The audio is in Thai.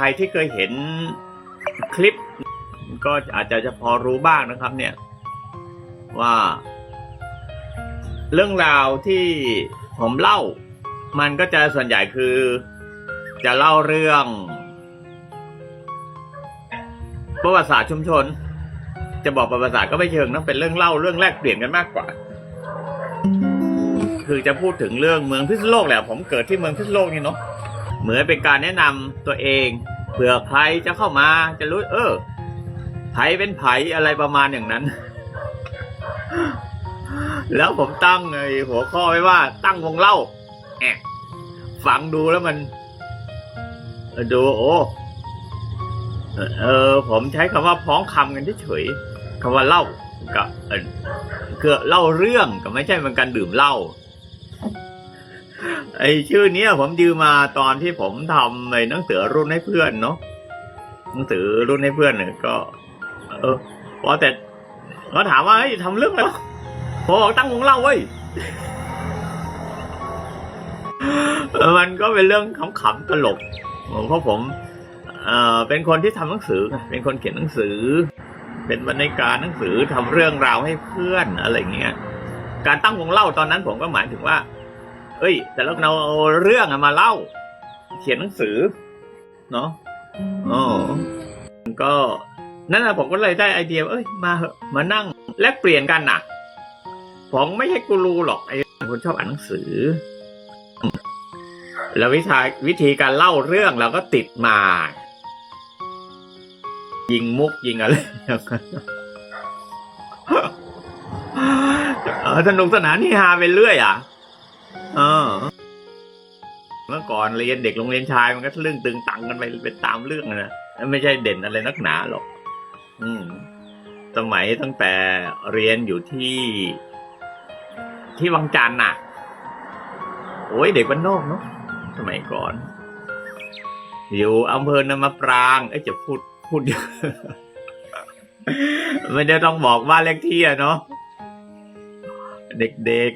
ใครที่เคยเห็นคลิป ก็อาจจะจะพอรู้บ้างนะครับ เนี่ย ว่า เรื่องราวที่ผมเล่า มันก็จะส่วนใหญ่คือ จะเล่าเรื่อง ประวัติศาสตร์ชุมชน จะบอกประวัติศาสตร์ก็ไม่เชิงนะเป็นเรื่องเล่าเรื่องแลกเปลี่ยนกันมากกว่า คือจะพูดถึงเรื่องเมืองพิษณุโลกแหละผมเกิดที่เมืองพิษณุโลกนี่เนาะ เหมือนเป็นการแนะนำตัวเองเผื่อใครจะเข้ามาจะรู้ เออไผเป็นไผอะไรประมาณอย่างนั้น แล้วผมตั้งไอ้หัวข้อไว้ว่า ตั้งวงเล่าแอบฟังดูแล้วมัน ดูโอ้เออ ผมใช้คำว่าพ้องคำกันเฉยๆคำว่าเล่ากับเออคือเล่าเรื่องกับไม่ใช่เป็นการดื่มเหล้า ไอชื่อเนี้ยผมยืมมาตอนที่ผมทำในหนังสือรุ่นให้เพื่อนเนาะหนังสือรุ่นให้เพื่อนเนี่ยก็ เออพอแต่เขาถามว่าเฮ้ยทำเรื่องอะไรวะผมบอกตั้งวงเล่าเว้ยมันก็เป็นเรื่องขำๆตลกเพราะผมเอ่อเป็นคนที่ทำหนังสือเป็นคนเขียนหนังสือ เป็นบรรณาการหนังสือทำเรื่องราวให้เพื่อนอะไรเงี้ย การตั้งวงเล่าตอนนั้นผมก็หมายถึงว่า เอ้ย แต่เราเอาเรื่องมาเล่า เขียนหนังสือ เนาะอ๋อก็นั่นแหละผมก็เลยได้ไอเดียว่าเอ้ยมาเหอะมานั่งแลกเปลี่ยนกันน่ะ ผมไม่ใช่กูรูหรอกไอ้คนชอบอ่านหนังสือ แล้ววิธีวิธีการเล่าเรื่องเราก็ติดมา ยิงมุกยิงอะไรอย่างเงี้ยเออสนุกสนานที่ฮาไปเรื่อยอะ เออ เมื่อก่อนเรียนเด็กโรงเรียนชายมันก็ทะลึ่งตึงตังกันไปเป็นตามเรื่องนะไม่ใช่เด่นอะไรนักหนาหรอก อืม สมัยตั้งแต่เรียนอยู่ที่ ที่วังจันทร์น่ะ โอ้ยเด็กบ้านนอกเนาะสมัยก่อน อยู่อำเภอนามปราง เอ้จะพูดพูดเยอะไม่ได้ต้องบอกบ้าเลขที่อะเนาะเด็ก